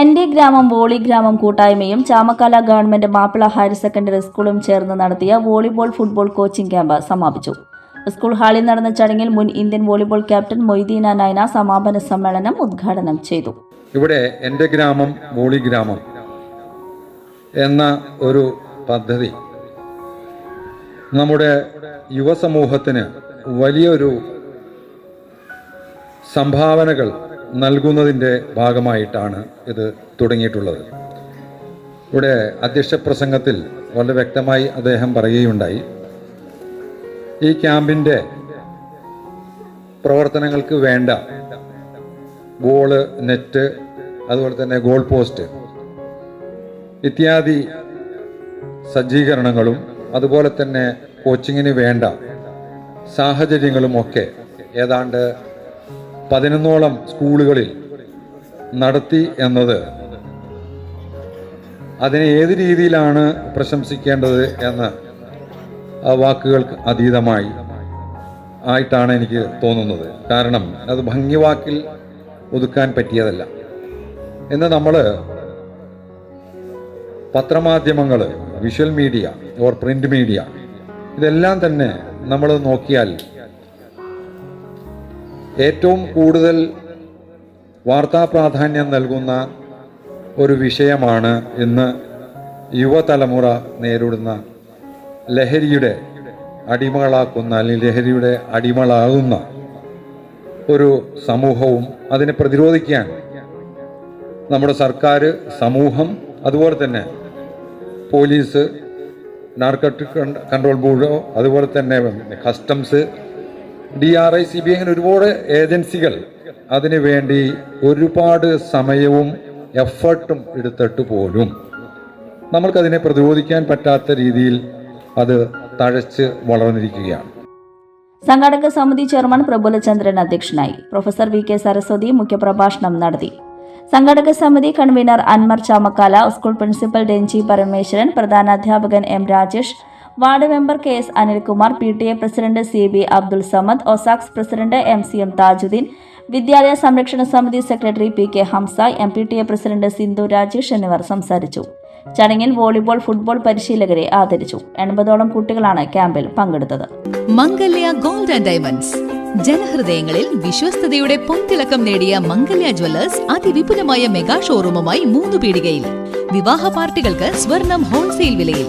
എന്റെ ഗ്രാമം വോളി ഗ്രാമം കൂട്ടായ്മയും Chamakkala government Mappila higher secondary സ്കൂളും ചേർന്ന് നടത്തിയ വോളിബോൾ ഫുട്ബോൾ കോച്ചിംഗ് ക്യാമ്പ് സമാപിച്ചു. സ്കൂൾ ഹാളിൽ നടന്ന ചടങ്ങിൽ മുൻ Indian volleyball captain Moideena Naina സമാപന സമ്മേളനം ഉദ്ഘാടനം ചെയ്തു. ഇവിടെ എന്റെ ഗ്രാമം വോളി ഗ്രാമം എന്ന ഒരു പദ്ധതി നമ്മുടെ യുവസമൂഹത്തിന് വലിയൊരു സംഭാവനകൾ നൽകുന്നതിന്റെ ഭാഗമായിട്ടാണ് ഇത് തുടങ്ങിയിട്ടുള്ളത്. ഇവിടെ അധ്യക്ഷ പ്രസംഗത്തിൽ വളരെ വ്യക്തമായി അദ്ദേഹം പറയുകയുണ്ടായി. ഈ ക്യാമ്പിന്റെ പ്രവർത്തനങ്ങൾക്ക് വേണ്ട ഗോൾ നെറ്റ് അതുപോലെ തന്നെ ഗോൾ പോസ്റ്റ് ഇത്യാദി സജ്ജീകരണങ്ങളും അതുപോലെ തന്നെ കോച്ചിങ്ങിന് വേണ്ട സാഹചര്യങ്ങളും ഒക്കെ ഏതാണ്ട് പതിനൊന്നോളം സ്കൂളുകളിൽ നടത്തി എന്നത് അതിനെ ഏത് രീതിയിലാണ് പ്രശംസിക്കേണ്ടത് എന്ന് വാക്കുകൾക്ക് അതീതമായി ആയിട്ടാണ് എനിക്ക് തോന്നുന്നത്. കാരണം അത് ഭംഗിവാക്കിൽ ഒതുക്കാൻ പറ്റിയതല്ല. എന്ന് നമ്മൾ പത്രമാധ്യമങ്ങൾ visual media or print media ഇതെല്ലാം തന്നെ നമ്മൾ നോക്കിയാൽ ഏറ്റവും കൂടുതൽ വാർത്താ പ്രാധാന്യം നൽകുന്ന ഒരു വിഷയമാണ് ഇന്ന് യുവതലമുറ നേരിടുന്ന ലഹരിയുടെ അടിമകളാക്കുന്ന അല്ലെങ്കിൽ ലഹരിയുടെ അടിമകളാകുന്ന ഒരു സമൂഹവും അതിനെ പ്രതിരോധിക്കാൻ നമ്മുടെ സർക്കാർ സമൂഹം അതുപോലെ തന്നെ പോലീസ് നാർക്കട്ടിക് കൺട്രോൾ ബോർഡോ അതുപോലെ തന്നെ customs D R I C B അങ്ങനെ ഒരുപാട് ഏജൻസികൾ അതിനുവേണ്ടി ഒരുപാട് സമയവും എഫർട്ടും എടുത്തിട്ട് പോലും നമ്മൾക്കതിനെ പ്രതിരോധിക്കാൻ പറ്റാത്ത രീതിയിൽ അത് തഴച്ച് വളർന്നിരിക്കുകയാണ്. സംഘാടക സമിതി ചെയർമാൻ പ്രബുലചന്ദ്രൻ അധ്യക്ഷനായി. പ്രൊഫസർ വി കെ സരസ്വതി മുഖ്യപ്രഭാഷണം നടത്തി. സംഘാടക സമിതി convener Anmar Chamakkala school principal Ranji Parameswaran പ്രധാനാധ്യാപകൻ M Rajesh ward member K S Anilkumar P T A president C B Abdul Samad ഒസാക്സ് president M C M Thajudheen വിദ്യാലയ സംരക്ഷണ സമിതി secretary P K Hamsa M P T A president Sindhu Rajesh എന്നിവർ സംസാരിച്ചു. ചടങ്ങിൽ volleyball football പരിശീലകരെ ആദരിച്ചു. എൺപതോളം കുട്ടികളാണ് ക്യാമ്പിൽ പങ്കെടുത്തത്. Mangalya gold and diamonds. ജനഹൃദയങ്ങളിൽ വിശ്വസ്തയുടെ പൊൻതിളക്കം നേടിയ മംഗല്യ ജ്വല്ലേഴ്സ് അതിവിപുലമായ മെഗാ ഷോറൂമുമായി മൂന്ന് പീടികയിൽ വിവാഹ പാർട്ടികൾക്ക് സ്വർണം ഹോൾസെയിൽ വിലയിൽ.